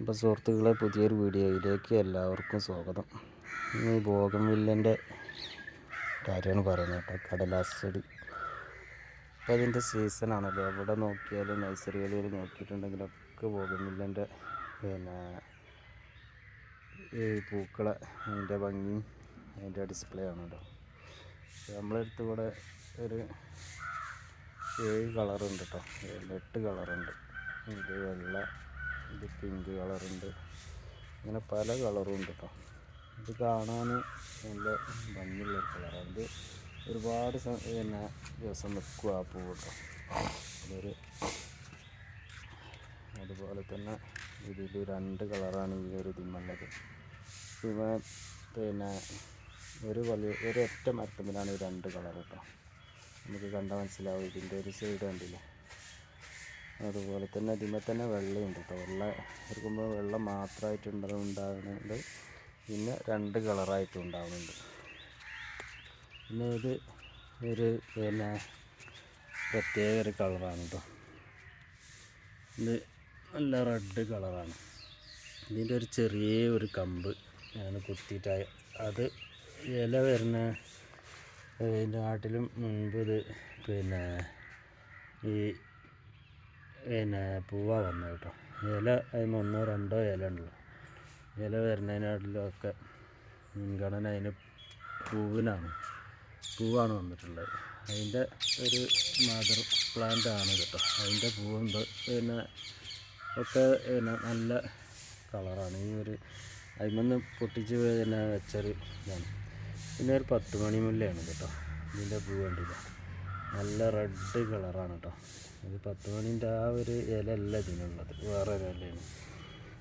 അപ്പോൾ സുഹൃത്തുക്കളെ പുതിയൊരു വീഡിയോയിലേക്ക് എല്ലാവർക്കും സ്വാഗതം. ഈ ബോഗൻവില്ലന്റെ കാര്യമാണ് പറയുന്നത് കേട്ടോ. കടലാസ് ചെടി അപ്പോൾ അതിന്റെ സീസണാണല്ലോ എവിടെ നോക്കിയാലും നഴ്സറികളിൽ നോക്കിയിട്ടുണ്ടെങ്കിലൊക്കെ ബോഗൻവില്ലന്റെ പിന്നെ ഈ പൂക്കളെ അതിന്റെ ഭംഗിയും അതിന്റെ ഡിസ്പ്ലേ ആണ് കേട്ടോ. നമ്മളെ അടുത്ത് ഇവിടെ ഒരു ഏഴ് കളറുണ്ട് കേട്ടോ. ഏഴ് എട്ട് കളറുണ്ട് ഇത് വെള്ള ഇത് പിങ്ക് കളറുണ്ട് ഇങ്ങനെ പല കളറും ഉണ്ട് കേട്ടോ ഇത് കാണാൻ നല്ല ഭംഗിയുള്ള കളറാണ് ഇത് ഒരുപാട് പിന്നെ ദിവസം വെക്കുക ആ പൂവ് കേട്ടോ അതൊരു അതുപോലെ തന്നെ ഇതിൽ രണ്ട് കളറാണ് ഈ ഒരു ഇതിമുള്ളത് ഇവ പിന്നെ ഒരു വലിയ ഒരു ഒറ്റ മരത്തുമ്പിലാണ് ഈ രണ്ട് കളർ കേട്ടോ നമുക്ക് കണ്ടാൽ മനസ്സിലാവും ഇതിന്റെ ഒരു സൈഡ് കണ്ടില്ലേ? അതുപോലെ തന്നെ അതിന്മേൽ തന്നെ വെള്ളയുണ്ട് കേട്ടോ. വെള്ള എടുക്കുമ്പോൾ വെള്ളം മാത്രമായിട്ട് ഉണ്ടാകുന്നുണ്ട് പിന്നെ രണ്ട് കളറായിട്ടും ഉണ്ടാകുന്നുണ്ട് പിന്നെ ഇത് ഒരു പിന്നെ പ്രത്യേക ഒരു കളറാണ് കേട്ടോ. ഇത് നല്ല റെഡ് കളറാണ്. ഇതിന്റെ ഒരു ചെറിയ ഒരു കമ്പ് ഞാൻ കുത്തിയിട്ടായ അത് ഇല വരുന്ന നാട്ടിലും മുൻപ് ഇത് പിന്നെ ഈ പിന്നെ പൂവ വന്നത് കേട്ടോ. ഇല അതിന് ഒന്നോ രണ്ടോ ഇല ഉള്ളൂ ഇല വരുന്നതിനാട്ടിലൊക്കെ മുൻഗണന അതിന് പൂവിനാണ്. പൂവാണ് വന്നിട്ടുള്ളത്. അതിന്റെ ഒരു മദർ പ്ലാന്റ് ആണ് കേട്ടോ. അതിന്റെ പൂവുണ്ട്. പിന്നെ ഒക്കെ പിന്നെ നല്ല കളറാണ് ഈ ഒരു അതിമൊന്ന് പൊട്ടിച്ച് പിന്നെ വെച്ചൊരു ഇതാണ്. പിന്നെ ഒരു പത്ത് മണി മുല്ലയാണ് കേട്ടോ. ഇതിന്റെ പൂ നല്ല റെഡ് കളറാണ് കേട്ടോ ഇത് പത്ത് മണിന്റെ ആ ഒരു ഇല അല്ല ഇതിനുള്ളത്. വേറെ ഒരു ഇലയാണ്.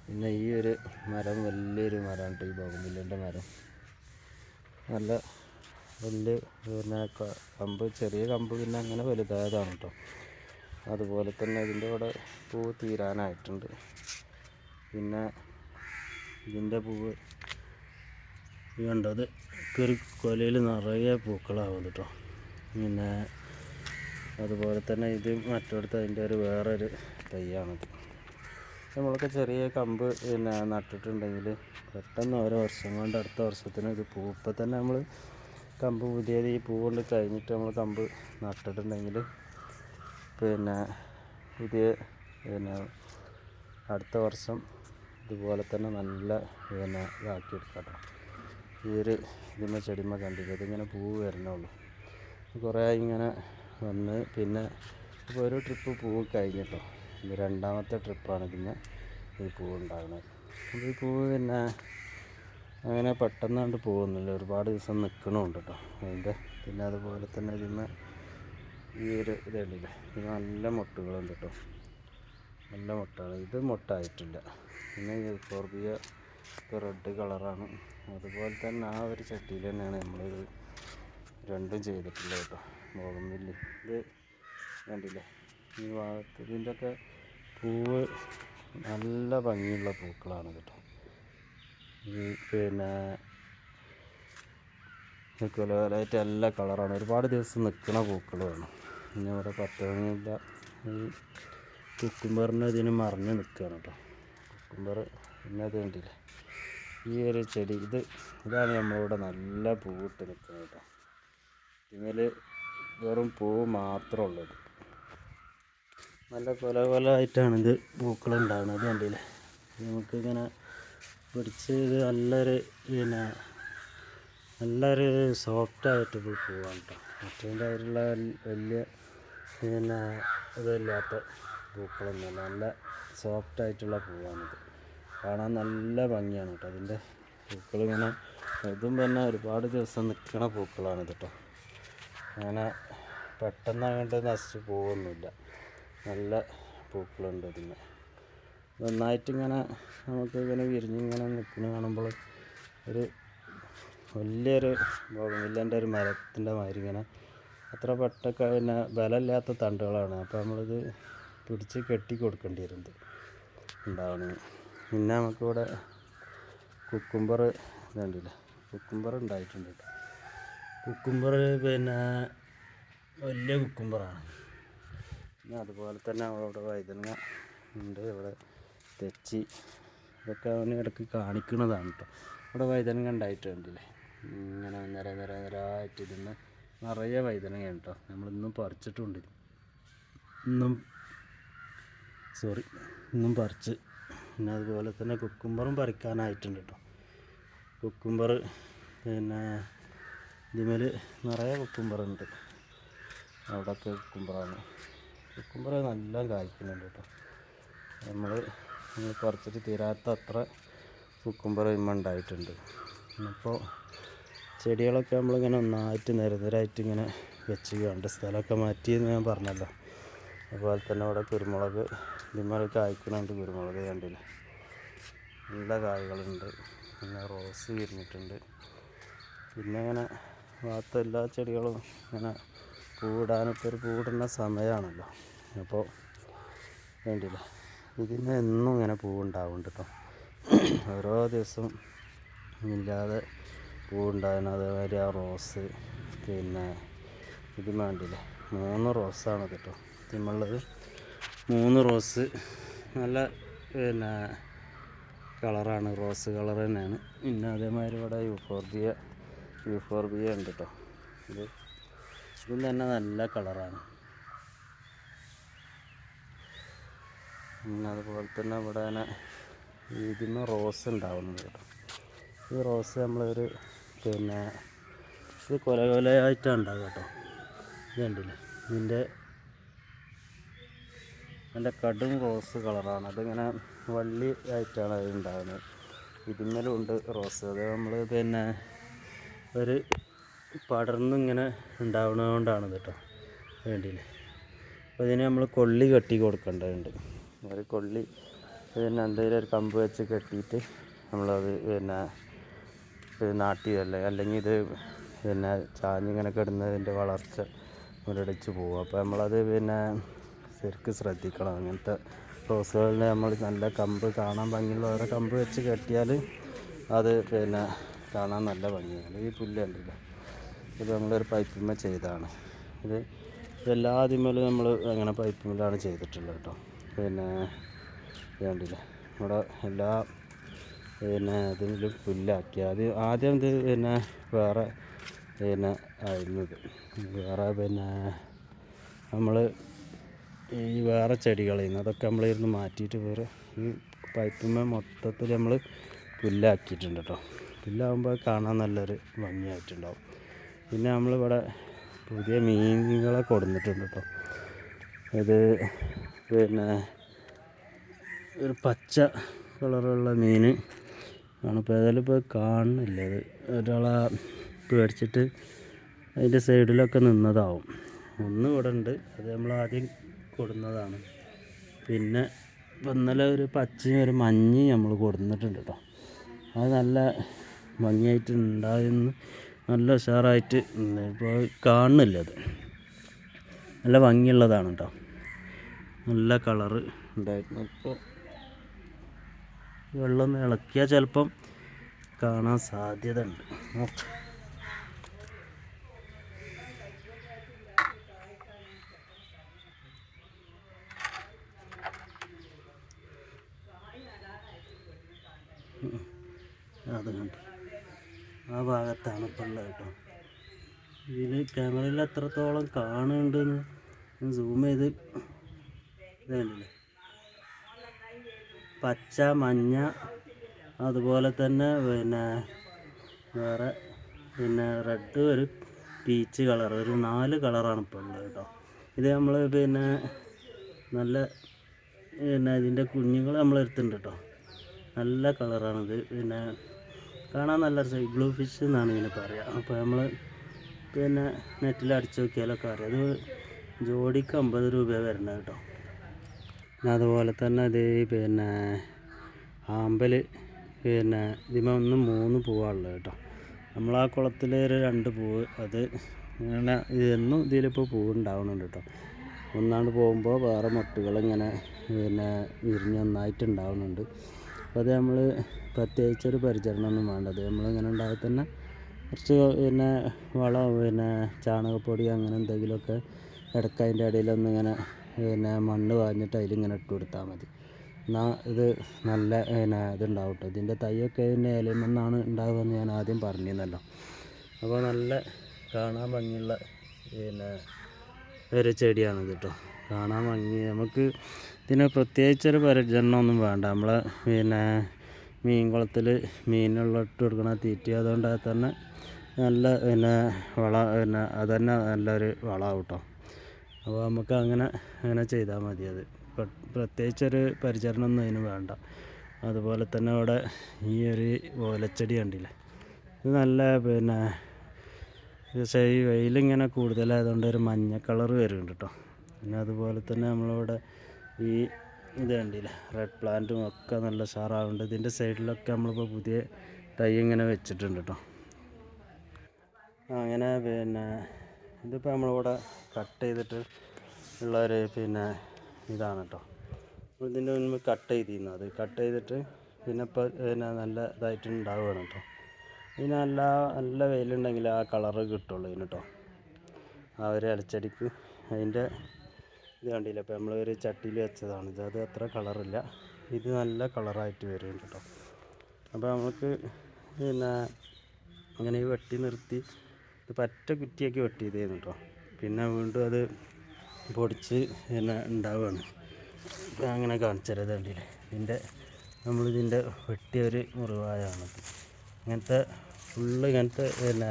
പിന്നെ ഈ ഒരു മരം വലിയൊരു മരമാണ് കേട്ടോ ഈ ബോഗമില്ലന്റെ മരം. നല്ല വലിയ പിന്നെ കമ്പ് ചെറിയ കമ്പ് പിന്നെ അങ്ങനെ വലുതായതാണ് കേട്ടോ അതുപോലെ തന്നെ ഇതിന്റെ കൂടെ പൂ തീരാനായിട്ടുണ്ട്. പിന്നെ ഇതിന്റെ പൂവ് കണ്ടത് ഒരു കൊലയിൽ നിറയെ പൂക്കളാവും കേട്ടോ പിന്നെ അതുപോലെ തന്നെ ഇത് മറ്റടുത്ത് അതിന്റെ ഒരു വേറൊരു തൈയാണിത് നമ്മളൊക്കെ ചെറിയ കമ്പ് പിന്നെ നട്ടിട്ടുണ്ടെങ്കിൽ പെട്ടെന്ന് ഓരോ വർഷം കൊണ്ട് അടുത്ത വർഷത്തിന് ഇത് പൂ. ഇപ്പം തന്നെ നമ്മൾ കമ്പ് പുതിയത് ഈ പൂ കൊണ്ട് കഴിഞ്ഞിട്ട് നമ്മൾ കമ്പ് നട്ടിട്ടുണ്ടെങ്കിൽ പിന്നെ പുതിയ പിന്നെ അടുത്ത വർഷം ഇതുപോലെ തന്നെ നല്ല പിന്നെ ഇതാക്കി എടുക്കാം കേട്ടോ ഈ ഒരു ഇതിമ്മ ചെടിമ കണ്ടില്ല? ഇതിങ്ങനെ പൂവ് വരണുള്ളൂ കുറേ ഇങ്ങനെ വന്ന് പിന്നെ ഇപ്പോൾ ഒരു ട്രിപ്പ് പൂവ് കഴിഞ്ഞിട്ടോ. ഇത് രണ്ടാമത്തെ ട്രിപ്പാണ് ഇതിന് ഈ പൂവ് ഉണ്ടാകുന്നത്. അപ്പോൾ ഈ പൂവ് പിന്നെ അങ്ങനെ പെട്ടെന്ന് കണ്ട് പോകുന്നില്ല. ഒരുപാട് ദിവസം നിൽക്കണമുണ്ട് കേട്ടോ അതിന്റെ പിന്നെ അതുപോലെ തന്നെ ഇതിന് ഈ ഒരു ഇത് ഇത് നല്ല മുട്ടുകളുണ്ട് കേട്ടോ നല്ല മുട്ടാണ്. ഇത് മുട്ടായിട്ടില്ല. പിന്നെ ഈ കോർബിയ റെഡ് കളറാണ് അതുപോലെ തന്നെ ആ ഒരു ചട്ടിയിൽ തന്നെയാണ് നമ്മളിത് രണ്ടും ചെയ്തിട്ടുള്ളത് കേട്ടോ ബോഗൻവില്ലി ഇത് കണ്ടില്ലേ? ഈ ഭാഗത്ത് ഇതിന്റെ ഒക്കെ പൂവ് നല്ല ഭംഗിയുള്ള പൂക്കളാണ് കേട്ടോ. ഈ പിന്നെ കുലകുലായിട്ട് എല്ലാ കളറാണ്. ഒരുപാട് ദിവസം നിൽക്കുന്ന പൂക്കൾ വേണം പിന്നെ ഇവിടെ പത്ത് മണിയില്ല ഈ കുക്കുംബറിന് ഇതിന് മറിഞ്ഞ് നിൽക്കുകയാണ് കേട്ടോ. കുക്കുംബർ പിന്നെ അത് കണ്ടില്ലേ? ഈ ഒരു ചെടി ഇത് ഇതാണ് നമ്മളിവിടെ നല്ല പൂവിട്ട് നിൽക്കുന്നത് കേട്ടോ. ഇതിമേൽ വെറും പൂവ് മാത്രമേ ഉള്ളത് നല്ല കൊല കൊല ആയിട്ടാണ് ഇത് പൂക്കളുണ്ടാകുന്നത് നമുക്ക് നമുക്കിങ്ങനെ പിടിച്ച് ഇത് നല്ലൊരു പിന്നെ നല്ലൊരു സോഫ്റ്റ് സോഫ്റ്റായിട്ട് പൂവാണ് കേട്ടോ മറ്റേതിന്റെ അതിലുള്ള വലിയ പിന്നെ ഇതില്ലാത്ത പൂക്കളൊന്നുമല്ല. നല്ല സോഫ്റ്റ് സോഫ്റ്റായിട്ടുള്ള പൂവാണിത്. കാണാൻ നല്ല ഭംഗിയാണ് കേട്ടോ അതിന്റെ പൂക്കൾ ഇങ്ങനെ ഇതും തന്നെ ഒരുപാട് ദിവസം നിൽക്കണ പൂക്കളാണിത് കേട്ടോ അങ്ങനെ പെട്ടെന്ന് അങ്ങോട്ട് നശിച്ച് പോകുന്നില്ല നല്ല പൂക്കളുണ്ട് ഇതിന് നന്നായിട്ടിങ്ങനെ നമുക്ക് ഇങ്ങനെ വിരിഞ്ഞിങ്ങനെ നിൽക്കുന്ന കാണുമ്പോൾ ഒരു വലിയൊരു ബോഗമില്ലന്റെ ഒരു മരത്തിന്റെ മാതിരി ഇങ്ങനെ അത്ര പെട്ടൊക്കെ പിന്നെ ബലമില്ലാത്ത തണ്ടുകളാണ്. അപ്പോൾ നമ്മളിത് പിടിച്ച് കെട്ടി കൊടുക്കേണ്ടി വരുന്നത് ഉണ്ടാവണമെങ്കിൽ പിന്നെ നമുക്കിവിടെ കുക്കുംബർ ഇതുണ്ടല്ലേ. കുക്കുംബർ ഉണ്ടായിട്ടുണ്ട്. കുക്കുംബർ പിന്നെ വലിയ കുക്കുംബറാണ് പിന്നെ അതുപോലെ തന്നെ അവിടെ വഴുതനങ്ങ ഉണ്ട്. ഇവിടെ തെച്ചി ഇതൊക്കെ അവന് ഇടയ്ക്ക് കാണിക്കുന്നതാണ് കേട്ടോ ഇവിടെ വൈതനങ്ങ ഉണ്ടായിട്ടുണ്ടല്ലേ? ഇങ്ങനെ നിര നിര നിരായിട്ട് ഇരുന്ന് നിറയെ വൈതനങ്ങ കേട്ടോ നമ്മളിന്നും പറിച്ചിട്ടുണ്ട്. ഇന്നും സോറി ഇന്നും പറിച്ച്. പിന്നെ അതുപോലെ തന്നെ കുക്കുംബറും പറിക്കാനായിട്ടുണ്ട് കേട്ടോ കുക്കുംബർ പിന്നെ ഇതിമേൽ നിറയെ കുക്കുംബറുണ്ട് അവിടെയൊക്കെ കുക്കുംബറാണ് കുക്കുംബർ നല്ല കായ്ക്കുന്നുണ്ട് കേട്ടോ. നമ്മൾ നമ്മൾ പറിച്ചിട്ട് തീരാത്ത അത്ര കുക്കുംബർ ഇമ്മ ഉണ്ടായിട്ടുണ്ട്. അപ്പോൾ ചെടികളൊക്കെ നമ്മളിങ്ങനെ ഒന്നായിട്ട് നിരന്തരമായിട്ട് ഇങ്ങനെ വെച്ച് കണ്ട് സ്ഥലമൊക്കെ മാറ്റിയെന്ന് ഞാൻ പറഞ്ഞല്ലോ. അതുപോലെ തന്നെ അവിടെ കുരുമുളക് ഇമ്മറി കായ്ക്കുന്നുണ്ട് കുരുമുളക് കണ്ടില്ല? നല്ല കായ്കളുണ്ട്. പിന്നെ റോസ് വിരിഞ്ഞിട്ടുണ്ട്. പിന്നെ ഇങ്ങനെ ഭാഗത്ത് എല്ലാ ചെടികളും ഇങ്ങനെ പൂടാനിപ്പോൾ ഒരു കൂടുന്ന സമയമാണല്ലോ അപ്പോൾ വേണ്ടില്ല ഇതിന് എന്നും ഇങ്ങനെ പൂവുണ്ടാവുന്നുണ്ട് കേട്ടോ. ഓരോ ദിവസം ഇല്ലാതെ പൂവുണ്ടാകുന്ന അതേമാതിരി ആ റോസ് പിന്നെ ഇത് വേണ്ടിയില്ലേ. മൂന്ന് റോസാണ് കേട്ടോ. ഇതിമുള്ളത് മൂന്ന് റോസ് നല്ല പിന്നെ കളറാണ്. റോസ് കളർ തന്നെയാണ്. പിന്നെ അതേമാതിരി ഇവിടെ യൂഫോർബിയ യൂഫോർബിയ ഉണ്ട് കേട്ടോ. ഇത് ഇതും തന്നെ നല്ല കളറാണ്. അതുപോലെ തന്നെ ഇവിടെ തന്നെ ഇതിന് റോസ് ഉണ്ടാവുന്നത് കേട്ടോ. ഈ റോസ് നമ്മളൊരു പിന്നെ ഇത് കൊല കൊലയായിട്ടാണ് ഉണ്ടാവുക കേട്ടോ. ഇത് കണ്ടില്ലേ? ഇതിന്റെ എന്റെ കടും റോസ് കളറാണ്. അതിങ്ങനെ വള്ളി ആയിട്ടാണ് അത് ഉണ്ടാകുന്നത് ഇതിന്മേലും ഉണ്ട് റോസ്. അത് നമ്മൾ പിന്നെ ഒരു പടർന്നിങ്ങനെ ഉണ്ടാവുന്നതുകൊണ്ടാണ് കേട്ടോ. വേണ്ടിയില്ല. അപ്പോൾ ഇതിന് നമ്മൾ കൊള്ളി കെട്ടി കൊടുക്കേണ്ടതുണ്ട്. ഒരു കൊള്ളി പിന്നെ എന്തെങ്കിലും ഒരു കമ്പ് വെച്ച് കെട്ടിയിട്ട് നമ്മളത് പിന്നെ ഇത് നാട്ടിയതല്ലേ? അല്ലെങ്കിൽ ഇത് പിന്നെ ചാഞ്ഞിങ്ങനെ കിടന്നതിന്റെ വളർച്ച മുരടിച്ച് പോകും അപ്പോൾ നമ്മളത് പിന്നെ ശരിക്കും ശ്രദ്ധിക്കണം. അങ്ങനത്തെ റോസുകളിൽ നമ്മൾ നല്ല കമ്പ് കാണാൻ ഭംഗിയുള്ള ഓരോ കമ്പ് വെച്ച് കെട്ടിയാൽ അത് പിന്നെ കാണാൻ നല്ല ഭംഗിയാണ്. ഈ പുല്ല് കണ്ടില്ല? ഇത് നമ്മളൊരു പൈപ്പിന്മേൽ ചെയ്തതാണ്. ഇത് എല്ലാ അതിമേലും നമ്മൾ അങ്ങനെ പൈപ്പിന്മേലാണ് ചെയ്തിട്ടുള്ളത് കേട്ടോ. പിന്നെ വേണ്ടില്ല ഇവിടെ എല്ലാ പിന്നെ അതിലും പുല്ലാക്കി. ആദ്യം ആദ്യം ഇത് പിന്നെ വേറെ പിന്നെ ആയിരുന്നു ഇത്. വേറെ പിന്നെ നമ്മൾ ഈ വേറെ ചെടികളിൽ നിന്ന് അതൊക്കെ നമ്മളിരുന്ന് മാറ്റിയിട്ട് വേറെ ഈ പൈപ്പിന്മേൽ മൊത്തത്തിൽ നമ്മൾ പുല്ലാക്കിയിട്ടുണ്ട് കേട്ടോ. പുല്ലാകുമ്പോൾ കാണാൻ നല്ലൊരു ഭംഗിയായിട്ടുണ്ടാവും. പിന്നെ നമ്മളിവിടെ പുതിയ മീനുകളെ കൊടുന്നിട്ടുണ്ട് കേട്ടോ. ഇത് പിന്നെ ഒരു പച്ച കളറുള്ള മീൻ ആണ് ഇപ്പോൾ ഏതായാലും ഇപ്പോൾ കാണുന്നില്ല അത് ഒരാളെ പേടിച്ചിട്ട് അതിന്റെ സൈഡിലൊക്കെ നിന്നതാവും. ഒന്ന് ഇവിടെ ഉണ്ട്. അത് നമ്മൾ ആദ്യം കൊടുന്നതാണ്. പിന്നെ ഇപ്പം ഇന്നലെ ഒരു പച്ചയും ഒരു മഞ്ഞയും നമ്മൾ കൊടുന്നിട്ടുണ്ട് കേട്ടോ. അത് നല്ല ഭംഗിയായിട്ട് ഉണ്ടായെന്ന് നല്ല ഉഷാറായിട്ട്. ഇപ്പോൾ കാണുന്നില്ല അത്. നല്ല ഭംഗിയുള്ളതാണ് കേട്ടോ. നല്ല കളറ് ഉണ്ടായിരുന്നു. ഇപ്പോൾ വെള്ളം ഇളക്കിയാൽ ചിലപ്പം കാണാൻ സാധ്യത ഉണ്ട് നോക്കാം അത് കണ്ടു. ആ ഭാഗത്താണ് ഇപ്പം ഉള്ളത് കേട്ടോ. ഇതിൽ ക്യാമറയിൽ എത്രത്തോളം കാണുന്നുണ്ടെന്ന് സൂം ചെയ്ത് ഇതല്ലേ പച്ച മഞ്ഞ അതുപോലെ തന്നെ പിന്നെ വേറെ പിന്നെ റെഡ് ഒരു പീച്ച് കളർ ഒരു നാല് കളറാണ് ഇപ്പോൾ ഉള്ളത് കേട്ടോ. ഇത് നമ്മൾ പിന്നെ നല്ല പിന്നെ ഇതിന്റെ കുഞ്ഞുങ്ങൾ നമ്മൾ എടുത്തിട്ടുണ്ട് കേട്ടോ. നല്ല കളറാണിത് പിന്നെ കാണാൻ നല്ല രസം. ഗ്ലൂ ഫിഷ് എന്നാണ് ഇതിനെ പറയുക അപ്പോൾ നമ്മൾ പിന്നെ നെറ്റിൽ അടിച്ചു നോക്കിയാലൊക്കെ അറിയാം. അത് ജോഡിക്ക് അമ്പത് രൂപ വരുന്നത് കേട്ടോ. പിന്നെ അതുപോലെ തന്നെ അത് പിന്നെ ആമ്പൽ പിന്നെ ഇതിമ ഒന്ന് മൂന്ന് പൂവാണുള്ളത് കേട്ടോ. നമ്മൾ ആ കുളത്തിൽ ഒരു രണ്ട് പൂവ് അത് ഇങ്ങനെ ഇതെന്നും ഇതിലിപ്പോൾ പൂവ് ഉണ്ടാവുന്നുണ്ട് കേട്ടോ. ഒന്നാണ്ട് പോകുമ്പോൾ വേറെ മുട്ടുകളിങ്ങനെ പിന്നെ വിരിഞ്ഞ് നന്നായിട്ട് ഉണ്ടാവുന്നുണ്ട് അപ്പോൾ അത് നമ്മൾ പ്രത്യേകിച്ചൊരു പരിചരണമൊന്നും വേണ്ട. അത് നമ്മളിങ്ങനെ ഉണ്ടായാൽ തന്നെ കുറച്ച് പിന്നെ വളം പിന്നെ ചാണകപ്പൊടി അങ്ങനെ എന്തെങ്കിലുമൊക്കെ ഇടയ്ക്ക് അതിന്റെ ഇടയിലൊന്നിങ്ങനെ പിന്നെ മണ്ണ് വാഞ്ഞിട്ട് അതിലിങ്ങനെ ഇട്ട് കൊടുത്താൽ മതി. എന്നാൽ ഇത് നല്ല പിന്നെ ഇതുണ്ടാവും കേട്ടോ. ഇതിന്റെ തൈയൊക്കെ ഇതിന്റെ ഇലമെന്നാണ് ഉണ്ടാകുമെന്ന് ഞാൻ ആദ്യം പറഞ്ഞിരുന്നല്ലോ. അപ്പോൾ നല്ല കാണാൻ ഭംഗിയുള്ള പിന്നെ ഒരു ചെടിയാണിത് കേട്ടോ. കാണാൻ ഭംഗി. നമുക്ക് ഇതിന് പ്രത്യേകിച്ചൊരു പരിചരണമൊന്നും വേണ്ട. നമ്മൾ പിന്നെ മീൻ കുളത്തിൽ മീനുള്ള കൊടുക്കണ തീറ്റ അതുകൊണ്ട് തന്നെ നല്ല പിന്നെ വള പിന്നെ അത് തന്നെ നല്ലൊരു വളമാവും കേട്ടോ അപ്പോൾ നമുക്ക് അങ്ങനെ അങ്ങനെ ചെയ്താൽ മതി അത്. പ്ര- പ്രത്യേകിച്ചൊരു പരിചരണമൊന്നും അതിന് വേണ്ട. അതുപോലെ തന്നെ അവിടെ ഈ ഒരു ഓലച്ചെടി കണ്ടില്ലേ? ഇത് നല്ല പിന്നെ പക്ഷേ ഈ വെയിലിങ്ങനെ കൂടുതലായതുകൊണ്ട് ഒരു മഞ്ഞ കളർ വരുന്നുണ്ട് കേട്ടോ. പിന്നെ അതുപോലെ തന്നെ നമ്മളിവിടെ ഈ ഇത് കണ്ടില്ലേ റെഡ് പ്ലാന്റും ഒക്കെ നല്ല ഉഷാറാവുന്നുണ്ട് ഇതിന്റെ സൈഡിലൊക്കെ നമ്മളിപ്പോൾ പുതിയ തൈ ഇങ്ങനെ വെച്ചിട്ടുണ്ട് കേട്ടോ അങ്ങനെ പിന്നെ ഇതിപ്പോൾ നമ്മളിവിടെ കട്ട് ചെയ്തിട്ട് ഉള്ളൊരു പിന്നെ ഇതാണ് കേട്ടോ ഇതിന്റെ മുൻപ് കട്ട് ചെയ്തിരുന്നു. അത് കട്ട് ചെയ്തിട്ട് പിന്നെ ഇപ്പോൾ പിന്നെ നല്ല ഇതായിട്ട് ഉണ്ടാവുകയാണ് കേട്ടോ ഇതിന് നല്ല നല്ല വെയിലുണ്ടെങ്കിൽ ആ കളറ് കിട്ടുള്ളൂ ഇതിന് കേട്ടോ ആ ഒരു ഇലച്ചെടിക്ക് അതിന്റെ ഇത് കണ്ടില്ല? അപ്പോൾ നമ്മൾ ഒരു ചട്ടിയിൽ വെച്ചതാണ്. ഇത് അത് അത്ര കളറില്ല ഇത് നല്ല കളറായിട്ട് വരുന്നുണ്ട് കേട്ടോ അപ്പോൾ നമുക്ക് പിന്നെ അങ്ങനെ വെട്ടി നിർത്തി ഇത് പറ്റ കുറ്റിയാക്കി വെട്ടിയതായിരുന്നു കേട്ടോ പിന്നെ വീണ്ടും അത് പൊടിച്ച് പിന്നെ ഉണ്ടാവുകയാണ് അങ്ങനെ കാണിച്ചത് കണ്ടില്ലേ? ഇതിന്റെ നമ്മളിതിന്റെ വെട്ടിയ ഒരു മുറിവായാണ് ഇങ്ങനത്തെ ഫുള്ള് ഇങ്ങനത്തെ പിന്നെ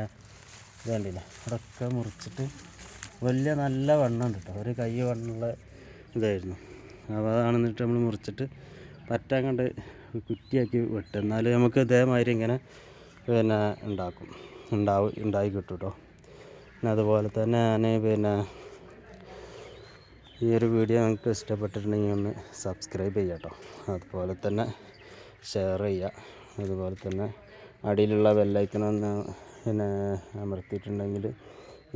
ഇത് കണ്ടില്ല? അതൊക്കെ മുറിച്ചിട്ട് വലിയ നല്ല വണ്ണമുണ്ട് കേട്ടോ ഒരു കൈ വണ്ണമുള്ള ഇതായിരുന്നു. അപ്പോൾ അതാണ് എന്നിട്ട് നമ്മൾ മുറിച്ചിട്ട് പറ്റാൻ കണ്ട് കുറ്റിയാക്കി വെട്ടും. എന്നാലും നമുക്ക് ഇതേമാതിരി ഇങ്ങനെ പിന്നെ ഉണ്ടാക്കും. ഉണ്ടാവും ഉണ്ടായി കിട്ടും കേട്ടോ പിന്നെ അതുപോലെ തന്നെ ഞാൻ പിന്നെ ഈ ഒരു വീഡിയോ നിങ്ങൾക്ക് ഇഷ്ടപ്പെട്ടിട്ടുണ്ടെങ്കിൽ ഒന്ന് സബ്സ്ക്രൈബ് ചെയ്യുക കേട്ടോ അതുപോലെ തന്നെ ഷെയർ ചെയ്യുക. അതുപോലെ തന്നെ അടിയിലുള്ള ബെല്ലൈക്കണൊന്ന് പിന്നെ അമർത്തിയിട്ടുണ്ടെങ്കിൽ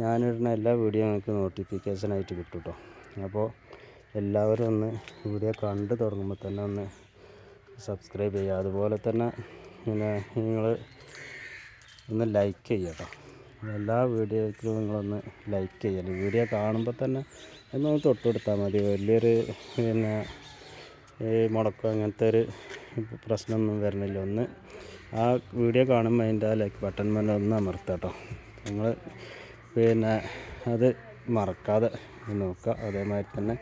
ഞാനിടുന്ന എല്ലാ വീഡിയോ നിങ്ങൾക്ക് നോട്ടിഫിക്കേഷനായിട്ട് കിട്ടും കേട്ടോ അപ്പോൾ എല്ലാവരും ഒന്ന് വീഡിയോ കണ്ടു തുടങ്ങുമ്പോൾ തന്നെ ഒന്ന് സബ്സ്ക്രൈബ് ചെയ്യുക. അതുപോലെ തന്നെ പിന്നെ നിങ്ങൾ ഒന്ന് ലൈക്ക് ചെയ്യുക കേട്ടോ എല്ലാ വീഡിയോയ്ക്കും നിങ്ങളൊന്ന് ലൈക്ക് ചെയ്യണം വീഡിയോ കാണുമ്പോൾ തന്നെ ഒന്ന് തൊട്ട് കൊടുത്താൽ മതി. വലിയൊരു പിന്നെ ഈ മുടക്കം അങ്ങനത്തെ ഒരു പ്രശ്നമൊന്നും വരണില്ല. ഒന്ന് ആ വീഡിയോ കാണുമ്പോൾ അതിന്റെ ആ ലൈക്ക് ബട്ടൺ മേലെ ഒന്ന് അമർത്താം കേട്ടോ നിങ്ങൾ പിന്നെ അത് മറക്കാതെ നോക്കുക. അതേമാതിരി തന്നെ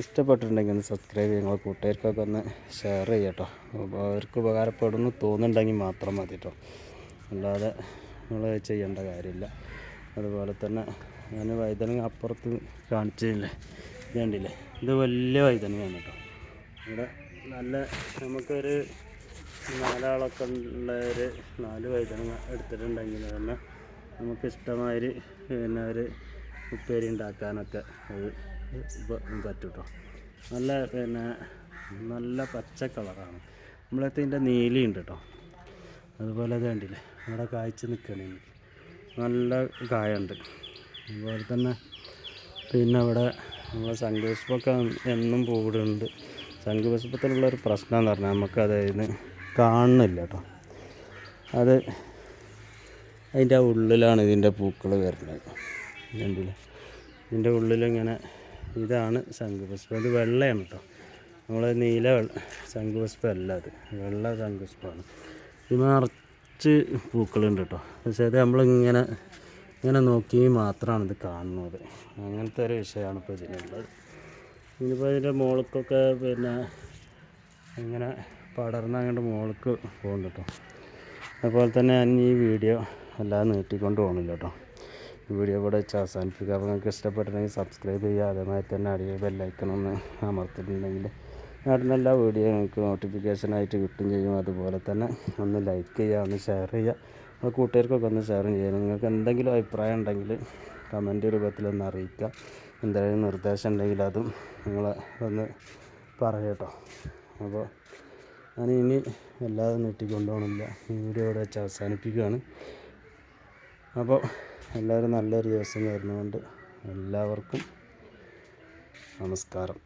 ഇഷ്ടപ്പെട്ടിട്ടുണ്ടെങ്കിൽ ഒന്ന് സബ്സ്ക്രൈബ് ചെയ്യുക. നിങ്ങളെ കൂട്ടുകാർക്കൊക്കെ ഒന്ന് ഷെയർ ചെയ്യുക കേട്ടോ. അപ്പോൾ അവർക്ക് ഉപകാരപ്പെടുന്നു തോന്നുന്നുണ്ടെങ്കിൽ മാത്രം മതി കേട്ടോ. അല്ലാതെ നിങ്ങൾ ചെയ്യേണ്ട കാര്യമില്ല. അതുപോലെ തന്നെ ഞാൻ വൈതനങ്ങ അപ്പുറത്ത് കാണിച്ചില്ലേ ഇത് കണ്ടില്ലേ? ഇത് വലിയ വൈതനങ്ങയാണ് കേട്ടോ. ഇവിടെ നല്ല നമുക്കൊരു നാലാളൊക്കെ ഉള്ള ഒരു നാല് വൈതനങ്ങ എടുത്തിട്ടുണ്ടെങ്കിൽ തന്നെ നമുക്ക് ഇഷ്ടമാതിരി പിന്നെ ഒരു ഉപ്പേരി ഉണ്ടാക്കാനൊക്കെ അത് പറ്റും കേട്ടോ നല്ല പിന്നെ നല്ല പച്ച കളറാണ്. നമ്മളത്തിന്റെ നീലിയുണ്ട് കേട്ടോ അതുപോലെ അത് കണ്ടില്ലേ? അവിടെ കായ്ച്ച് നിൽക്കണേ. നല്ല കായുണ്ട്. അതുപോലെ തന്നെ പിന്നെ അവിടെ നമ്മളെ ശംഖുപുഷ്പമൊക്കെ എന്നും പൂവിടുന്നുണ്ട്. ശംഖുപുഷ്പത്തിലുള്ള ഒരു പ്രശ്നം എന്ന് പറഞ്ഞാൽ നമുക്ക് ഇതിന് കാണുന്നില്ല കേട്ടോ അത് അതിന്റെ ഉള്ളിലാണ് ഇതിന്റെ പൂക്കൾ വരുന്നത്. കണ്ടില്ലേ? ഇതിന്റെ ഉള്ളിലിങ്ങനെ ഇതാണ് ശംഖുപുഷ്പം. ഇത് വെള്ളയാണ് കേട്ടോ. നമ്മൾ നീല വെള്ള ശംഖുപുഷ്പം അല്ല അത്. വെള്ള ശംഖുപുഷ്പമാണ്. ഇത് നിറച്ച് പൂക്കളുണ്ട് കേട്ടോ. പക്ഷേ അത് നമ്മളിങ്ങനെ ഇങ്ങനെ നോക്കി മാത്രമാണ് ഇത് കാണുന്നത്. അങ്ങനത്തെ ഒരു വിഷയമാണ് ഇപ്പോൾ ഇതിനുള്ളത്. ഇനിയിപ്പോൾ ഇതിന്റെ മോൾക്കൊക്കെ പിന്നെ ഇങ്ങനെ പടർന്ന് അങ്ങോട്ട് മോൾക്ക് പോകുന്നുണ്ട് കേട്ടോ. അതുപോലെ തന്നെ ഞാൻ ഈ വീഡിയോ അല്ലാതെ നീട്ടിക്കൊണ്ട് പോകണില്ല കേട്ടോ. വീഡിയോ ഇവിടെ വെച്ച് അവസാനിപ്പിക്കുക. അപ്പോൾ നിങ്ങൾക്ക് ഇഷ്ടപ്പെട്ടിട്ടുണ്ടെങ്കിൽ സബ്സ്ക്രൈബ് ചെയ്യുക. അതേമാതിരി തന്നെ അടിയിൽ ബെല്ലൈക്കൺ ഒന്ന് അമർത്തിയിട്ടുണ്ടെങ്കിൽ നാട്ടിലെ എല്ലാ വീഡിയോ നിങ്ങൾക്ക് നോട്ടിഫിക്കേഷനായിട്ട് കിട്ടും ചെയ്യും. അതുപോലെ തന്നെ ഒന്ന് ലൈക്ക് ചെയ്യുക ഒന്ന് ഷെയർ ചെയ്യുക. അത് കൂട്ടുകാർക്കൊക്കെ ഒന്ന് ഷെയർ ചെയ്യുക. നിങ്ങൾക്ക് എന്തെങ്കിലും അഭിപ്രായം ഉണ്ടെങ്കിൽ കമന്റ് രൂപത്തിലൊന്ന് അറിയിക്കുക. എന്തെങ്കിലും നിർദ്ദേശം ഉണ്ടെങ്കിൽ അതും നിങ്ങൾ ഒന്ന് പറയാം കേട്ടോ. അപ്പോൾ ഞാൻ ഇനി എല്ലാതും നീട്ടിക്കൊണ്ടുപോകണില്ല ഈ വീഡിയോ ഇവിടെ വെച്ച് അവസാനിപ്പിക്കുകയാണ്. അപ്പോൾ എല്ലാവരും നല്ലൊരു ദിവസം വരുന്നതുകൊണ്ട് എല്ലാവർക്കും നമസ്കാരം.